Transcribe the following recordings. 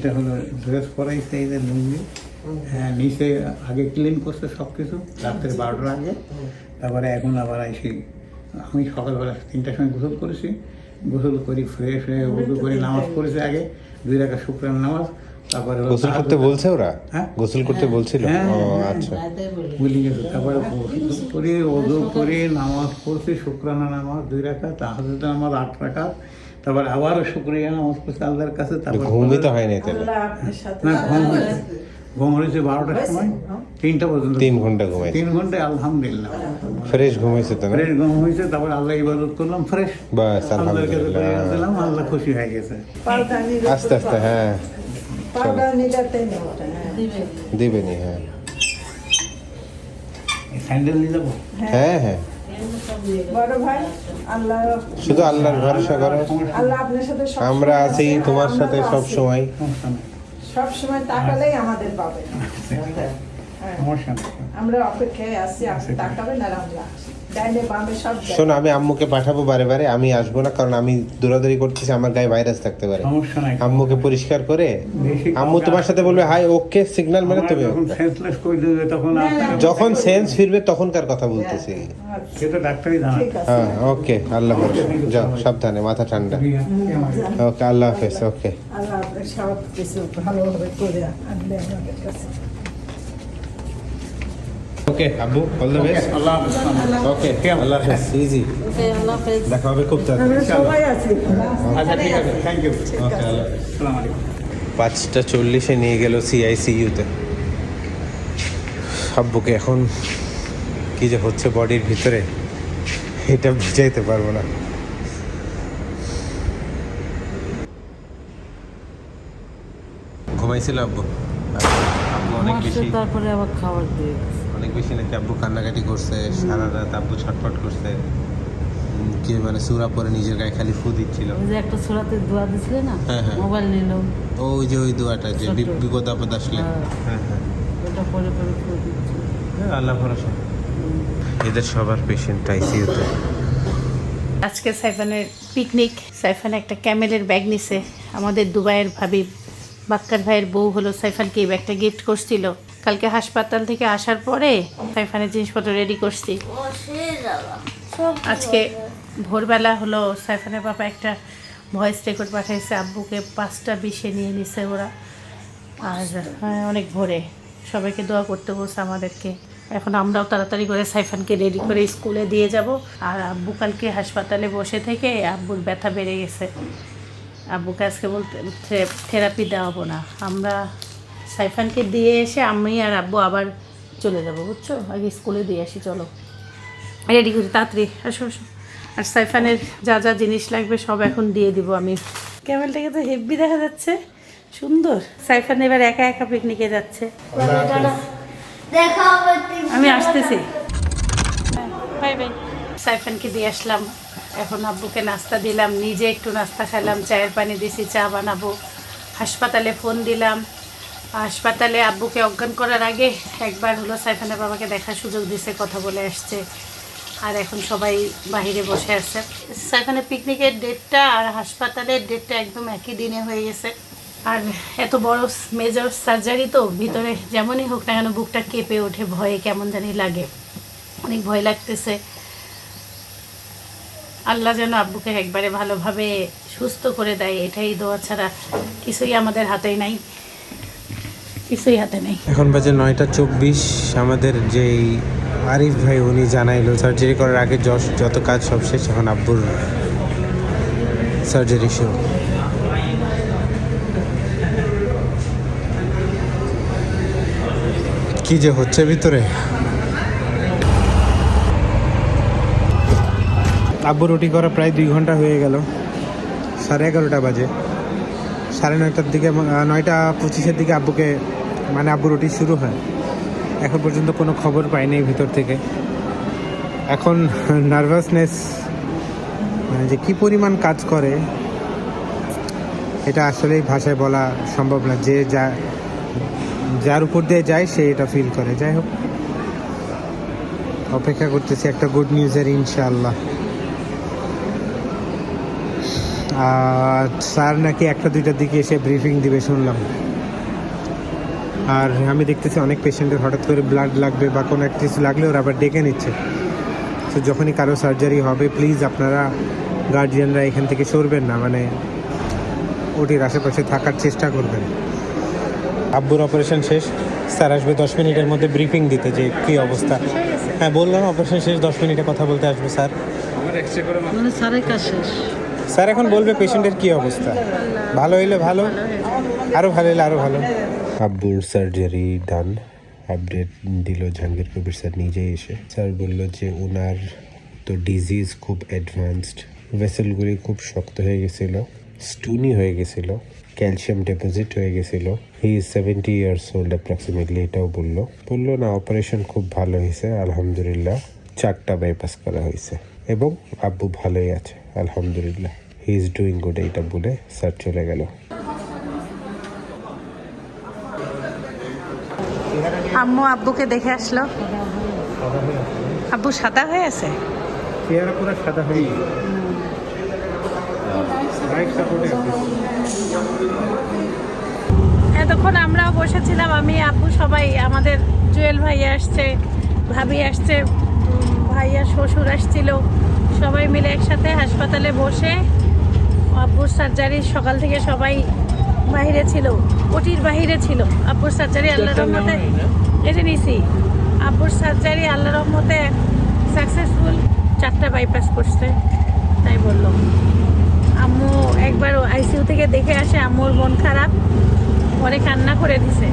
এটা হলো ড্রেস পরাইছে এই যে লুঙ্গি হ্যাঁ নিচে আগে ক্লিন করছে সব কিছু রাত্রে বারোটার আগে। তারপরে এখন আবার এসে আমি সকালবেলা তিনটার সময় গোসল করেছি। গোসল করি ফ্রেশ হয়ে উদু করে নামাজ পড়েছি আগে। দুই রাখা শুক্রান নামাজ তারপরে গোসল করতে বলছে ওরা? হ্যাঁ? গোসল করতে বলছিল? হ্যাঁ, হ্যাঁ, আচ্ছা। গেছে তারপরে গোসল করে ওদু করে নামাজ পড়ছি শুক্রানা নামাজ দুই রাখা তাহলে তো আমার আট রাখা। তারপর আবারও শুক্রিয়া নামাজ পড়ছি আল্লাহর কাছে তারপর ঘুমই তো হয়নি তাহলে। আল্লাহ আপনার সাথে না ঘুম ঘুম হয়েছে বারোটার সময়। তিনটা পর্যন্ত তিন ঘণ্টা ঘুমাই তিন ঘন্টায় আলহামদুলিল্লাহ। ফ্রেশ ঘুমাইছে তো ফ্রেশ ঘুম হয়েছে তারপর আল্লাহ ইবাদত করলাম ফ্রেশ। বাস আলহামদুলিল্লাহ। দিলাম আল্লাহ খুশি হয়ে গেছে। আস্তে আস্তে হ্যাঁ। হ্যাঁ। দিবেনি হ্যাঁ। স্যান্ডেল নিয়ে যাব? হ্যাঁ হ্যাঁ। বড় ভাই আল্লাহ শুধু আল্লাহর ভরসা করো। আল্লাহ আপনার সাথে আমরা আছি তোমার সাথে সব সময়। সব সময় তাকালেই আমাদের পাবে। আমরা অপেক্ষায় আছি আপনি তাকাবেন আর আমরা। শোনো আমি আম্মুকে পাঠাবো বারে বারে আমি আসব না কারণ আমি দৌড়াদৌড়ি করতেছি আমার গায়ে ভাইরাস থাকতে পারে। আম্মুকে পরিষ্কার করে আম্মু তোমার সাথে বলবে হাই ওকে সিগন্যাল মানে তুমি যখন সেন্স ফিরবে তখনকার কথা বলতেছি? আচ্ছা, হ্যাঁ ওকে আল্লাহ ভরসা যাও সাবধানে মাথা ঠান্ডা। ওকে আল্লাহ হাফেজ ওকে। আল্লাহ আপনার সব কিছু ভালোভাবে করে আনবে আমাদের কাছে। ওকে আব্বু অল দ্য বেস্ট আল্লাহ হাফেজ। ওকে আল্লাহ হাফেজ ইজি দেখা হবে খুব তাড়াতাড়ি সবাই আছি। আচ্ছা ঠিক আছে থ্যাংক ইউ ওকে আল্লাহ আসসালামু আলাইকুম। পাঁচটা চল্লিশে নিয়ে গেল সিআইসিইউতে আব্বুকে এখন কি যে হচ্ছে বডির ভিতরে এটা বুঝাইতে পারব না। ঘুমাইছিল আব্বু? অনেক বেশি তারপরে আবার খাবার দিয়ে অনেক বেশি নাকি আব্বু কান্নাকাটি করছে সারা রাত আব্বু ছটফট করছে। কি মানে সুরা পরে নিজের গায়ে খালি ফু দিচ্ছিল। ওই যে একটা ছোড়াতে দোয়া দিছিলে না? হ্যাঁ, হ্যাঁ। মোবাইল নিল। ওই যে ওই দোয়াটা যে বিপদ আপদ আসলে। হ্যাঁ। হ্যাঁ হ্যাঁ। ওটা পরে পরে করে দিচ্ছে হ্যাঁ, আল্লাহ ভরসা। এদের সবার পেশেন্ট আইসিইউতে আজকে সাইফানের পিকনিক সাইফান একটা ক্যামেলের ব্যাগ নিছে। আমাদের দুবাইয়ের ভাবি বাক্কার ভাইয়ের বউ হলো সাইফানকে এই ব্যাগটা গিফট করছিল। কালকে হাসপাতাল থেকে আসার পরে সাইফানের জিনিসপত্র রেডি করছি। আজকে ভোরবেলা হলো সাইফানের বাবা একটা ভয়েস রেকর্ড পাঠাইছে আব্বুকে পাঁচটা বিশে নিয়ে নিছে ওরা। আর হ্যাঁ, অনেক ভোরে। সবাইকে দোয়া করতে বলছে আমাদেরকে। এখন আমরাও তাড়াতাড়ি করে সাইফানকে রেডি করে স্কুলে দিয়ে যাব। আর আব্বু কালকে হাসপাতালে বসে থেকে আব্বুর ব্যথা বেড়ে গেছে। আব্বুকে আজকে বলতে থেরাপি দেওয়াবো না। আমরা সাইফানকে দিয়ে এসে আমি আর আব্বু আবার চলে যাব বুঝছ? আগে স্কুলে দিয়ে আসি চলো। রেডি করি তাড়াতাড়ি আসো আসো। আর সাইফানের যা যা জিনিস লাগবে সব এখন দিয়ে দিব আমি। ক্যামেলটাকে তো হেভি দেখা যাচ্ছে। সুন্দর। সাইফান এবার একা একা পিকনিকে যাচ্ছে। আমি আসতেছি। বাই বাই সাইফানকে দিয়ে আসলাম। এখন আব্বুকে নাস্তা দিলাম, নিজে একটু নাস্তা খেলাম চায়ের পানি দিছি, চা বানাবো। হাসপাতালে ফোন দিলাম। হাসপাতালে আব্বুকে অজ্ঞান করার আগে একবার হলো সাইফানের বাবাকে দেখার সুযোগ দিছে, কথা বলে আসছে। আর এখন সবাই বাইরে বসে আছে। সাইফানের পিকনিকের ডেটটা আর হাসপাতালের ডেটটা একদম একই দিনে হয়ে গেছে। আর এত বড় মেজর সার্জারি তো, ভিতরে যেমনই হোক না কেন, বুকটা কেঁপে ওঠে, ভয়ে কেমন জানি লাগে। অনেক ভয় লাগতেছে। আল্লাহ যেন আব্বুকে একবারে ভালোভাবে সুস্থ করে দেয়, এটাই দোয়া ছাড়া কিছুই আমাদের হাতেই নাই। কিছুই হাতে নেই। এখন বাজে নয়টা চব্বিশ। আমাদের যেই আরিফ ভাই, উনি জানাইলো সার্জারি করার আগে যশ যত কাজ সব শেষ, এখন আব্বুর সার্জারি শুরু। কি যে হচ্ছে ভিতরে? আব্বু রুটি করা প্রায় দুই ঘণ্টা হয়ে গেল। সাড়ে এগারোটা বাজে। সাড়ে নয়টার দিকে নয়টা পঁচিশের দিকে আব্বুকে মানে আব্বু রুটি শুরু হয়। এখন পর্যন্ত কোনো খবর পাইনি ভিতর থেকে। এখন নার্ভাসনেস মানে যে কী পরিমাণ কাজ করে, এটা আসলেই ভাষায় বলা সম্ভব না। যে যা, যার উপর দিয়ে যায়, সে এটা ফিল করে। যাই হোক, অপেক্ষা করতেছি একটা গুড নিউজের ইনশাআল্লাহ আর স্যার নাকি একটা দুইটার দিকে এসে ব্রিফিং দিবে শুনলাম। আর আমি দেখতেছি অনেক পেশেন্টের হঠাৎ করে ব্লাড লাগবে বা কোনো একটা কিছু লাগলে ওরা আবার ডেকে নিচ্ছে। তো যখনই কারও সার্জারি হবে প্লিজ আপনারা গার্জিয়ানরা এখান থেকে সরবেন না মানে ওটির আশেপাশে থাকার চেষ্টা করবেন। আব্বুর অপারেশন শেষ। স্যার আসবে দশ মিনিটের মধ্যে ব্রিফিং দিতে যে কী অবস্থা। হ্যাঁ বললাম অপারেশন শেষ দশ মিনিটে কথা বলতে আসবে স্যার। মানে স্যারের কাজ শেষ। স্যার এখন বলবে পেশেন্টের কি অবস্থা? ভালো হইলে ভালো আরও ভালো হইলে আরও ভালো। আব্বুর সার্জারি ডান, আপডেট দিল জাহাঙ্গীর কবির স্যার নিজে এসে। স্যার বলল যে ওনার তো ডিজিজ খুব অ্যাডভান্সড ভেসেলগুলি খুব শক্ত হয়ে গেছিল স্টুনি হয়ে গেছিল ক্যালসিয়াম ডেপোজিট হয়ে গেছিল। He is seventy years old approximately এটাও বলল। বলল, না অপারেশন খুব ভালো হয়েছে, আলহামদুলিল্লাহ। চারটা বাইপাস করা হয়েছে এবং আব্বু ভালোই আছে, আলহামদুলিল্লাহ। হি ইজ ডুইং গুড এইটা বলে স্যার চলে গেল। আম্মু আব্বুকে দেখে আসলো। আব্বু সাদা হয়ে আছে? চেহারা পুরো সাদা হয়ে এতক্ষণ আমরাও বসেছিলাম আমি আপু সবাই আমাদের জুয়েল ভাই আসছে ভাবি আসছে ভাইয়া শ্বশুর আসছিল সবাই মিলে একসাথে হাসপাতালে বসে আব্বুর সার্জারি সকাল থেকে সবাই বাইরে ছিল ওটির বাহিরে ছিল। আব্বুর সার্জারি আল্লাহ রহমতে এটা নিছি। আব্বুর সার্জারি আল্লাহ রহমতে সাকসেসফুল চারটা বাইপাস করছে তাই বলল। আম্মু একবার আইসিইউ থেকে দেখে আসে আম্মুর মন খারাপ পরে কান্না করে দিছে।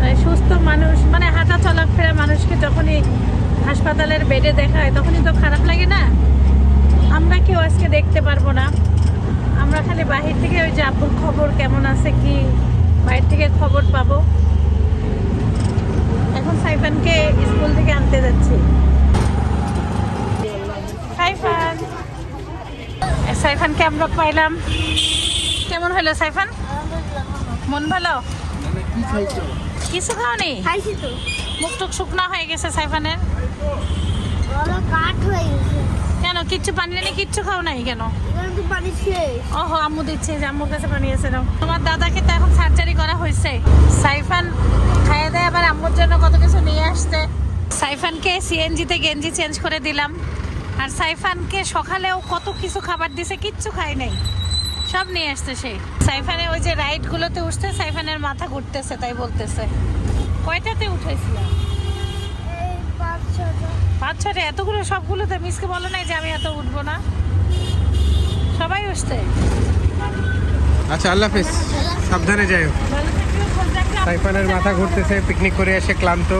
মানে সুস্থ মানুষ মানে হাঁটা চলাফেরা মানুষকে যখনই হাসপাতালের বেডে দেখায় তখনই তো খারাপ লাগে না। আমরা কেউ আজকে দেখতে পারব না। আমরা খালি বাহির থেকে ওই যে আপুর খবর কেমন আছে কি? বাইরে থেকে খবর পাবো। এখন সাইফানকে স্কুল থেকে আনতে যাচ্ছি। সাইফান। সাইফানকে আমরা পাইলাম। কেমন হলো সাইফান? মন ভালো? কিছু খাওনি? খাইছি তো। মুখ টুক শুকনা হয়ে গেছে সাইফানের? কাঠ হয়ে গেছে। কিচ্ছু পানি নেই কিচ্ছু খাও নাই কেন? পানি ওহো আম্মু দিচ্ছে যে আম্মুর কাছে পানি আছে নাও তোমার দাদাকে তো এখন সার্জারি করা হয়েছে। সাইফান খাইয়ে দেয় আবার আম্মুর জন্য কত কিছু নিয়ে আসছে। সাইফানকে সিএনজিতে গেঞ্জি চেঞ্জ করে দিলাম। আর সাইফানকে সকালেও কত কিছু খাবার দিছে কিচ্ছু খাই নাই। সব নিয়ে আসছে সে। সাইফানে ওই যে রাইডগুলোতে উঠছে সাইফানের মাথা ঘুরতেছে তাই বলতেছে। কয়টাতে উঠেছিল এই পাঁচ ছটা এতগুলো সবগুলোতে মিসকে বলো নাই যে আমি এত উঠবো না। সবাই উঠছে। আচ্ছা আল্লাহ হাফিজ। সাবধানে যাই। সাইফানের মাথা ঘুরতেছে পিকনিক করে এসে ক্লান্ত।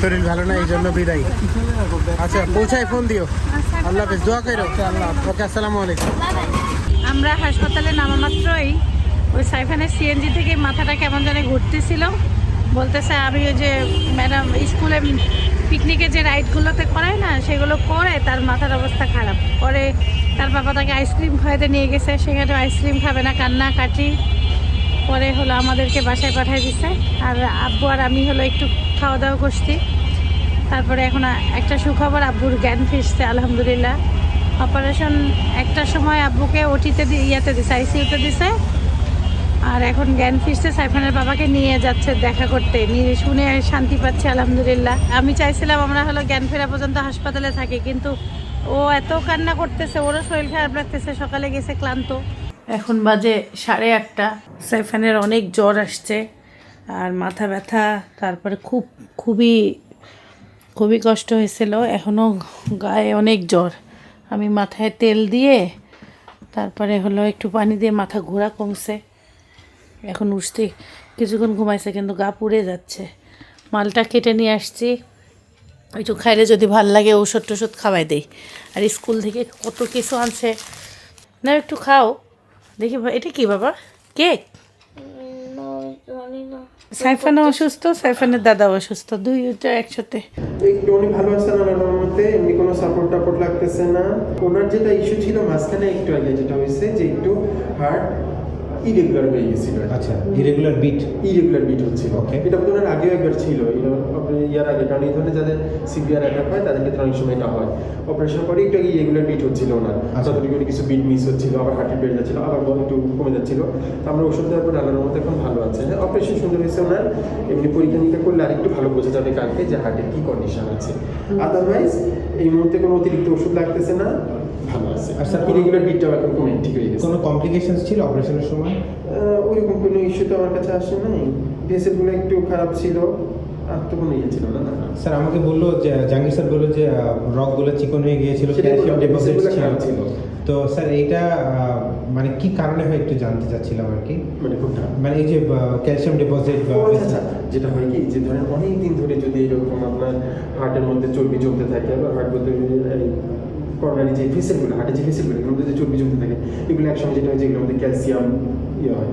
শরীর ভালো না এই জন্য বিদায়। আচ্ছা পৌঁছায় ফোন দিও। আল্লাহ হাফিজ দোয়া করো। আল্লাহ ওকে আসসালামু আলাইকুম। আমরা হাসপাতালে নামা মাত্রই ওই সাইফানের সিএনজি থেকে মাথাটা কেমন জানি ঘুরতেছিল। বলতেছে আমি ওই যে ম্যাডাম স্কুলে পিকনিকে যে রাইডগুলোতে করায় না, সেগুলো করে তার মাথার অবস্থা খারাপ। পরে তার বাবা তাকে আইসক্রিম খাওয়াতে নিয়ে গেছে, সেখানে আইসক্রিম খাবে না কান্না কাটি পরে হলো আমাদেরকে বাসায় পাঠিয়ে দিছে। আর আব্বু আর আমি হলো একটু খাওয়া দাওয়া করছি। তারপরে এখন একটা সুখবর, আব্বুর জ্ঞান ফিরছে, আলহামদুলিল্লাহ। অপারেশন একটা সময় আব্বুকে ওটিতে দি- ইয়াতে দিছে আইসিইউতে দিছে। আর এখন জ্ঞান ফিরছে, সাইফানের বাবাকে নিয়ে যাচ্ছে দেখা করতে। নিয়ে শুনে শান্তি পাচ্ছে, আলহামদুলিল্লাহ। আমি চাইছিলাম আমরা হলো জ্ঞান ফেরা পর্যন্ত হাসপাতালে থাকি, কিন্তু ও এত কান্না করতেছে, ওরও শরীর খারাপ লাগতেছে, সকালে গেছে ক্লান্ত। এখন বাজে সাড়ে আটটা, সাইফানের অনেক জ্বর আসছে, আর মাথা ব্যথা, তারপরে খুব, খুবই খুবই কষ্ট হয়েছিল, এখনও গায়ে অনেক জ্বর। আমি মাথায় তেল দিয়ে, তারপরে হলো একটু পানি দিয়ে মাথা ঘোরা কমছে। এখন উঠতে কিছুক্ষণ ঘুমাইছে কিন্তু গা পুড়ে যাচ্ছে। মালটা কেটে নিয়ে আসছি। একটু খাইলে যদি ভালো লাগে ওষুধ টষুধ খাওয়াই দেই। আর স্কুল থেকে কত কিছু আনছে। না একটু খাও। দেখি এটা কি বাবা? কেক? জানি না সাইফানও অসুস্থ, সাইফানের দাদা অসুস্থ। দুই, দুইটা একসাথে। এমনি কোনো সাপোর্ট টাপোর্ট লাগতেছে না। ওনার যেটা ইস্যু ছিল মাঝখানে একটু আগে যেটা হয়েছে যে একটু হার্ট ইরেগুলার হয়ে গেছিল আচ্ছা ইরেগুলার বিট ইরেগুলার বিট হচ্ছিল Okay. এটা হয় আগেও একবার ছিল। ইয়ার আগে কারণ এই ধরনের যাদের সিভিয়ার অ্যাটাক হয় তাদের ক্ষেত্রে অনেক সময় এটা হয়। অপারেশন পরে একটু ইরেগুলার বিট হচ্ছিল ওনার। আচ্ছা। যতটুকু কিছু বিট মিস হচ্ছিল আবার হার্টের বেড়ে যাচ্ছিল আবার একটু কমে যাচ্ছিল। তো আমরা ওষুধ দেওয়ার পর আল্লাহর মতো এখন ভালো আছে। হ্যাঁ অপারেশন সুন্দর হয়েছে ওনার। এমনি পরীক্ষা নিরীক্ষা করলে আরেকটু ভালো বোঝা যাবে কালকে যে হার্টের কি কন্ডিশন আছে। আদারওয়াইজ এই মুহূর্তে কোনো অতিরিক্ত ওষুধ লাগতেছে না। ভালো আছে আর স্যার, ইরেগুলার বিটটাও এখন কমে ঠিক হয়ে গেছে। কোনো কমপ্লিকেশনস ছিল অপারেশনের সময়? ওইরকম কোনো ইস্যু তো আমার কাছে আসে নাই। একটু খারাপ ছিল আর তো কোনো ইয়ে ছিল না। স্যার আমাকে বলল যে জাহাঙ্গীর স্যার বলল যে রকগুলো চিকন হয়ে গিয়েছিল ক্যালসিয়াম ডেপোজিট ছিল। তো স্যার এইটা আহ, মানে কি কারণে হয় একটু জানতে চাচ্ছিলাম আর কি? মানে কোনটা? মানে এই যে ক্যালসিয়াম ডিপোজিট আচ্ছা, আচ্ছা। যেটা হয় কি যে ধরেন অনেক দিন ধরে যদি এরকম আপনার হার্টের মধ্যে চর্বি জমতে থাকে বা হার্ট বলতে করোনারি যে ফেসেলগুলো হার্টের যে ফেসেলগুলো এগুলোর মধ্যে যে চর্বি জমতে থাকে এগুলো একসময় যেটা হয় যে এগুলোর মধ্যে ক্যালসিয়াম ইয়ে হয়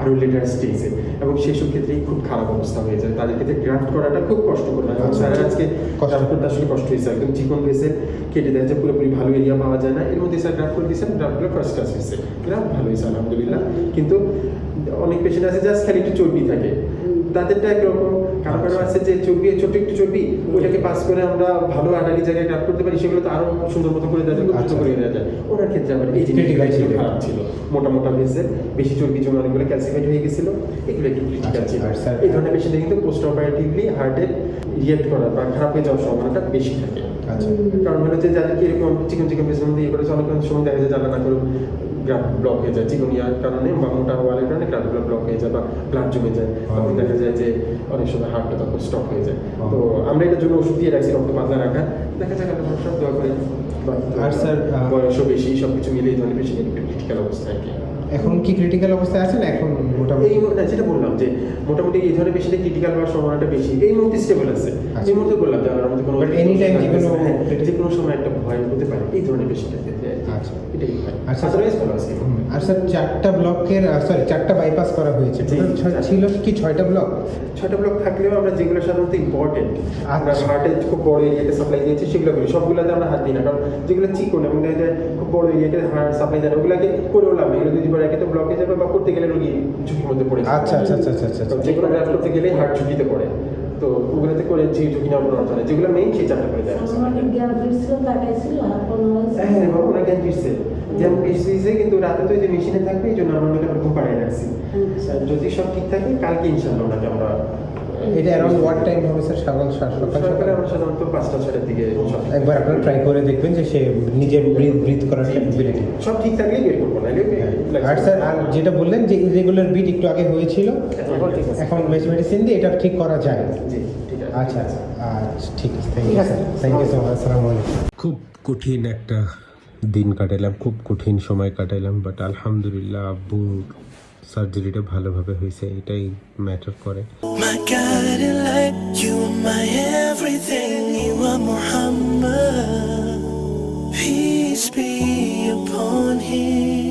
আরও লেটার স্টেজে। এবং সেসব ক্ষেত্রেই খুব খারাপ অবস্থা হয়ে যায়। তাদের ক্ষেত্রে গ্রাফট করাটা খুব কষ্টকর হয়। এবং স্যার। আজকে। গ্রাফট করতে আসলে কষ্ট হয়েছে। একদম চিকন ভেসেল কেটে দেয় যে পুরোপুরি ভালো এরিয়া পাওয়া যায় না। এর মধ্যে স্যার গ্রাফট করে দিয়েছেন গ্রাফটগুলো ফার্স্ট ক্লাস হয়েছে। গ্রাফট ভালো হয়েছে আলহামদুলিল্লাহ। কিন্তু অনেক পেশেন্ট আছে জাস্ট খালি একটু চর্বি থাকে। তাদেরটা একরকম কারও কারও আছে যে চর্বি ছোট একটু চর্বি ওইটাকে পাস করে আমরা ভালো আটারি জায়গায় গ্রাফট করতে পারি সেগুলো তো আরও সুন্দর মতো করে দেওয়া যায় আচ্ছা। দ্রুত করে দেওয়া যায়। ওনার ক্ষেত্রে আবার এই জিনিসটা খারাপ ছিল। মোটা মোটা ভেসে বেশি চর্বি জমে অনেকগুলো ক্যালসিফাইড হয়ে গেছিল এগুলো একটু ক্রিটিক্যাল আচ্ছা, ছিল। স্যার- এই ধরনের পেশেন্টে কিন্তু পোস্ট অপারেটিভলি হার্টের রিয়েক্ট করার বা খারাপ হয়ে যাওয়ার সম্ভাবনাটা বেশি থাকে। আচ্ছা। কারণ হলো যে যাদেরকে এরকম চিকন চিকন পেশেন্ট মধ্যে ইয়ে করেছে অনেক অনেক সময় দেখা যায় জানা না করে গ্রাফ ব্লক হয়ে যায়। চিকনিয়ার কারণে বা মোটা ওয়ালের কারণে গ্রাফগুলো ব্লক হয়ে যায় বা ব্লাড জমে যায়। তখন দেখা যায় যে অনেক সময় হার্টটা তখন স্টপ হয়ে যায়। তো আমরা এটার জন্য ওষুধ দিয়ে রাখছি রক্ত পাতলা রাখা। দেখা যায় আল্লাহ সব দোয়া করে আর স্যার, বয়সও বেশি সব কিছু মিলে এই ধরনের একটু ক্রিটিক্যাল অবস্থায় আর কি। এখন কি ক্রিটিক্যাল অবস্থায় আছেন? এখন মোটামুটি এই মুহূর্তে যেটা বললাম যে মোটামুটি এই ধরনের পেশেন্টে ক্রিটিক্যাল হওয়ার সম্ভাবনাটা বেশি। এই মুহূর্তে স্টেবল আছে। আচ্ছা। এই মুহূর্তে বললাম যে আল্লাহর মধ্যে কোনো But anytime যে কোনো- হ্যাঁ, সময় একটা ভয় হতে পারে এই ধরনের পেশেন্টের ক্ষেত্রে। আচ্ছা। এটাই হয়। আচ্ছা। আদারওয়াইজ ভালো আছে আর স্যার চারটা ব্লকের সরি চারটা বাইপাস করা হয়েছে। ছিল কি ছয়টা ব্লক ছয়টা ব্লক থাকলেও আমরা যেগুলো সাধারণত ইম্পর্টেন্ট আমরা আচ্ছা। হার্টের খুব বড় এরিয়াকে সাপ্লাই দিয়েছি সেগুলো করি। সবগুলোতে আমরা হাত দিই না কারণ যেগুলো চিকন এবং দেখা যায় খুব বড় এরিয়াকে হার্ট সাপ্লাই দেয় ওগুলোকে করেও লাভ এগুলো যদি একে তো ব্লকে যাবে বা করতে গেলে রোগী ঝুঁকির মধ্যে পড়ে আচ্ছা আচ্ছা আচ্ছা আচ্ছা আচ্ছা। তো যে গ্রাফ করতে গেলে হার্ট ঝুঁকিতে পড়ে। তো ওগুলোতে করে যে ঝুঁকি নেওয়ার কোনো অর্থ নেই। যেগুলো মেইন সেই চারটা করে দেয়। হ্যাঁ হ্যাঁ বাবু জ্ঞান ফিরছে। কিন্তু রাতে তো যে মেশিনে থাকবে এই জন্য আমরা ঘুম পাড়িয়ে রাখছি। যদি সব ঠিক থাকে কালকে ইনশাল্লাহ ওনাকে আমরা এটা অ্যারাউন্ড ওয়াট টাইম হবে স্যার সকাল সকাল সকালে আমরা সাধারণত পাঁচটা ছটার দিকে সব একবার আপনারা ট্রাই করে দেখবেন যে সে নিজের ব্রিথ ব্রিথ করার ক্যাপাবিলিটি সব ঠিক বের করব আর স্যার আর যেটা বললেন যে ইরেগুলার বিট একটু আগে হয়েছিল এখন এখন মেডিসিন দিয়ে এটা ঠিক করা যায়। জি আচ্ছা আচ্ছা। আচ্ছা ঠিক আছে। Thank you sir thank you so much আসসালামু আলাইকুম খুব কঠিন একটা দিন কাটাইলাম, খুব কঠিন সময় কাটাইলাম বাট আলহামদুলিল্লাহ আব্বু সার্জারিটা ভালোভাবে হয়েছে, এটাই ম্যাটার করে Peace be upon him.